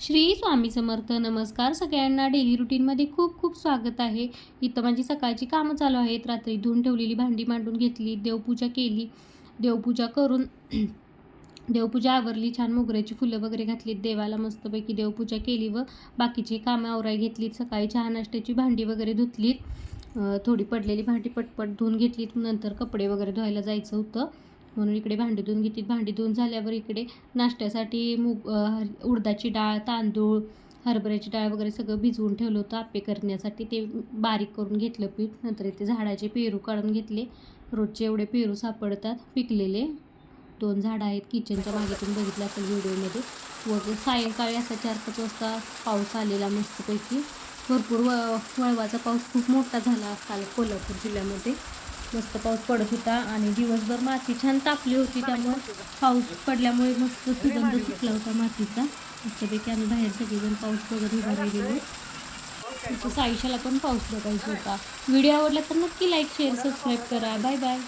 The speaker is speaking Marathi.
श्री स्वामी समर्थ नमस्कार. सगळ्यांना डेली रुटीनमध्ये खूप खूप स्वागत आहे. इथं माझी सकाळची कामं चालू आहेत. रात्री धुवून ठेवलेली भांडी मांडून घेतली देवपूजा केली. देवपूजा करून देवपूजा आवरली. छान मोगऱ्याची फुलं वगैरे घातलीत. देवाला मस्तपैकी देवपूजा केली व बाकीची कामं आवराय घेतलीत. सकाळी चहा नाश्त्याची भांडी वगैरे धुतलीत. थोडी पडलेली भांडी पटपट धुवून घेतलीत. नंतर कपडे वगैरे धुवायला जायचं होतं. म्हणून इकडे भांडी धुवून घेतील भांडी धुवून झाल्यावर इकडे नाश्त्यासाठी मूग उडदाची डाळ तांदूळ हरभऱ्याची डाळ वगैरे सगळं भिजवून ठेवलं होतं आप्पे करण्यासाठी. ते बारीक करून घेतलं पीठ. नंतर इथे झाडाचे पेरू काढून घेतले. रोजचे एवढे पेरू सापडतात. पिकलेले दोन झाडं आहेत. किचनच्या मागेतून बघितलं असेल व्हिडिओमध्ये. व सायंकाळी असा चार पाच वाजता पाऊस आलेला मस्तपैकी. भरपूर व वळवाचा पाऊस खूप मोठा झाला काल कोल्हापूर जिल्ह्यामध्ये. मस्त पाऊस पडत होता आणि दिवसभर माती छान तापली होती त्यामुळे पाऊस पडल्यामुळे मस्त सुगंध सुटला होता मातीचा. मस्तपैकी आम्ही बाहेर सगळेजण पाऊस वगैरे उभा राहिलेलो. तसं आयुष्याला पण पाऊस बघायचा होता. व्हिडिओ आवडला तर नक्की लाईक शेअर सबस्क्राईब करा. Bye bye